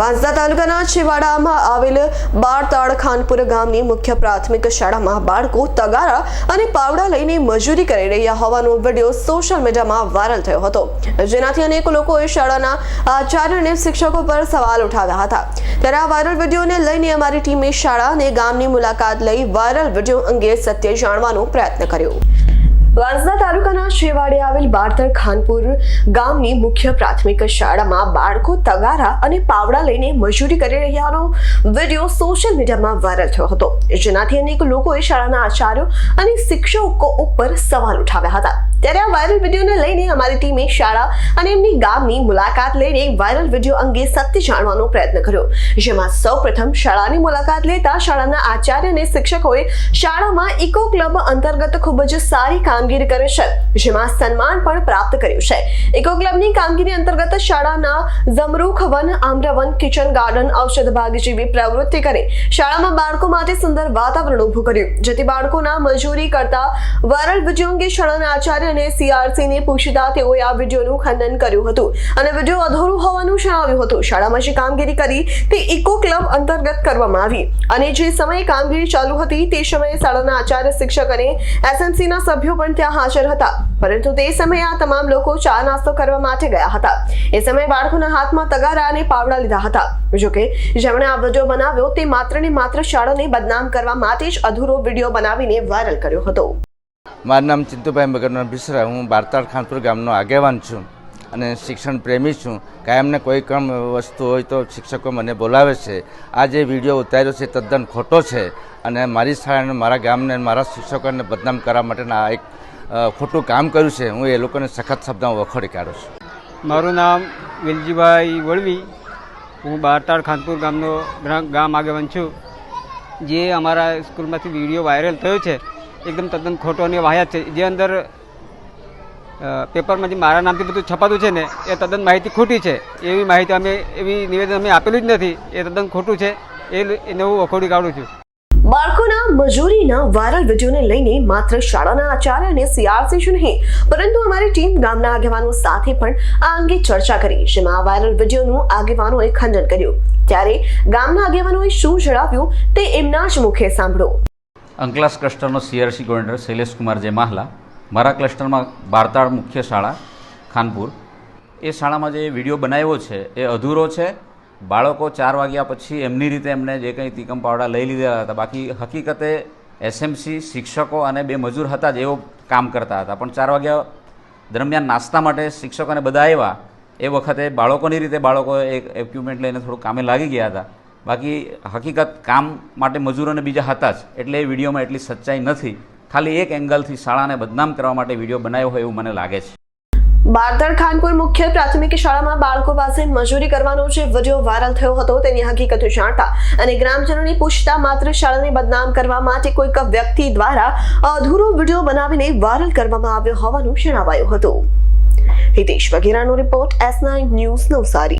વાંસદા તાલુકાના છેવાડામાં આવેલ બારતાળ ખાનપુર ગામની મુખ્ય પ્રાથમિક શાળામાં બાળકો તગારા અને પાવડા લઈને મજૂરી કરી રહ્યા હોવાનો વીડિયો સોશિયલ મીડિયામાં વાયરલ થયો હતો. જેનાથી અનેક લોકોએ શાળાના આચાર્ય અને શિક્ષકો પર સવાલ ઉઠાવ્યા હતા. ત્યારે આ વાયરલ વિડીયોને લઈને અમારી ટીમે શાળા અને ગામની મુલાકાત લઈ વાયરલ વીડિયો અંગે સત્ય જાણવાનો પ્રયત્ન કર્યો. વાંસદા તાલુકાના શેવાડે આવેલ બારતર ખાનપુર ગામની મુખ્ય પ્રાથમિક શાળામાં બાળકો તગારા અને પાવડા લઈને મજૂરી કરી રહ્યાનો વીડિયો સોશિયલ મીડિયામાં વાયરલ થયો હતો. જેનાથી અનેક લોકોએ શાળાના આચાર્યો અને શિક્ષકો ઉપર સવાલ ઉઠાવ્યા હતા. ત્યારે આ વાયરલ વિડીયોને લઈને અમારી ટીમે શાળા અને એમની ગામની મુલાકાત લઈને વાયરલ વીડિયો અંગે સત્ય જાણવાનો પ્રયત્ન કર્યો. જેમાં સૌપ્રથમ શાળાની મુલાકાત લેતા શાળાના આચાર્ય અને શિક્ષકોએ શાળામાં ઇકો ક્લબ અંતર્ગત ખૂબ જ સારી કામગીરી કરે છે, જેમાં સન્માન પણ પ્રાપ્ત કર્યું છે. ઇકો ક્લબની કામગીરી અંતર્ગત શાળાના ઝમરૂખ વન આમ્રવન કિચન ગાર્ડન, ઔષધ બાગ જેવી પ્રવૃત્તિ કરી. શાળામાં બાળકો માટે સુંદર વાતાવરણ ઊભું કર્યું, જેથી બાળકોના મજૂરી કરતા વાયરલ વીડિયો અંગે શાળાના આચાર્ય અને સીઆરસીને પૂછતા તેઓએ આ વિડીયોનું ખંડન કર્યું હતું. અને વીડિયો અધૂરું હોવાનું જણાવ્યું હતું. શાળામાં જે કામગીરી કરી તે ઇકો ક્લબ અંતર્ગત કરવામાં આવી. અને જે સમયે કામગીરી ચાલુ હતી તે સમયે શાળાના આચાર્ય શિક્ષક અને એસએમસીના સભ્યો પણ ત્યાં હાજર હતા. પરંતુ તે સમયે આ તમામ લોકો ચા નાસ્તો કરવા માટે ગયા હતા. એ સમયે બાળકોના હાથમાં તગારા અને પાવડા લીધા હતા. જોકે જેમણે આ વીડિયો બનાવ્યો તે માત્ર ને માત્ર શાળાને બદનામ કરવા માટે જ અધૂરો વીડિયો બનાવીને વાયરલ કર્યો હતો. મારું નામ ચિંતુભાઈ મગરનો મિશ્રા હું બારતાળ ખાનપુર ગામનો આગેવાન છું અને શિક્ષણ પ્રેમી છું. કાયમને કોઈ કામ વસ્તુ હોય તો શિક્ષકો મને બોલાવે છે. આ જે વીડિયો ઉતાર્યો છે તદ્દન ખોટો છે અને મારી શાળાને મારા ગામને મારા શિક્ષકોને બદનામ કરવા માટેના એક ખોટું કામ કર્યું છે. હું એ લોકોને સખત શબ્દમાં વખોડી કાઢું છું. મારું નામ વેલજીભાઈ વળવી. હું બારતાળ ખાનપુર ગામનો ગામ આગેવાન છું. જે અમારા સ્કૂલમાંથી વીડિયો વાયરલ થયો છે એકદમ તદ્દન ખોટો અને વાહિયાત છે. જે અંદર પેપરમાં જે મારા નામથી બધું છપાતું છે ને, એ તદ્દન માહિતી ખોટી છે. એવી માહિતી અમે, એવી નિવેદન અમે આપેલું જ નથી. એ તદ્દન ખોટું છે. એને હું વખોડી કાઢું છું. બાળકોના મજૂરીના વાયરલ વિડીયોને લઈને માત્ર શાળાના આચાર્ય અને સીઆરસી જ નહીં, પરંતુ અમારી ટીમ ગામના આગેવાનો સાથે પણ આ અંગે ચર્ચા કરી, જેમાં વાયરલ વિડીયોનું આગેવાનોએ ખંડન કર્યું. ત્યારે ગામના આગેવાનોએ શું જણાવ્યું તે એમના જ મુખે સાંભળો. Anklas ક્લસ્ટરનો CRC coordinator Shailesh Kumar J Mahla, મારા ક્લસ્ટરમાં બારતાળ મુખ્ય શાળા, ખાનપુર. એ શાળામાં જે વીડિયો બનાવ્યો છે, એ અધૂરો છે. બાળકો ચાર વાગ્યા પછી એમની રીતે એમને જે કંઈ તીકમ પાવડા લઈ લીધેલા હતા. બાકી હકીકતે એસએમસી શિક્ષકો અને બે મજૂર હતા જ એવો કામ કરતા હતા. પણ ચાર વાગ્યા દરમિયાન નાસ્તા માટે શિક્ષકોને બધા આવ્યા. એ વખતે બાળકોની રીતે બાળકો એક ઇક્વિપમેન્ટ લઈને થોડું કામે લાગી ગયા હતા. બાકી હકીકત કામ માટે મજૂરોને બીજા હતા જ. એટલે એ વિડીયોમાં એટલી સચ્ચાઈ નથી. ખાલી એક એંગલથી શાળાને બદનામ કરવા માટે વીડિયો બનાવ્યો હોય એવું મને લાગે છે. બારતર ખાનપુર મુખ્ય પ્રાથમિક શાળામાં બાળકો પાસે મજૂરી કરવાનો જે વીડિયો વાયરલ થયો હતો તેની હકીકત જાણતા અને ગ્રામજનોની પૂછતા માત્ર શાળાને બદનામ કરવા માટે કોઈક વ્યક્તિ દ્વારા અધૂરો વીડિયો બનાવીને વાયરલ કરવામાં આવ્યો હોવાનું જણાવાયું હતું. Hitesh વગેરાનો report S nine news Navsari.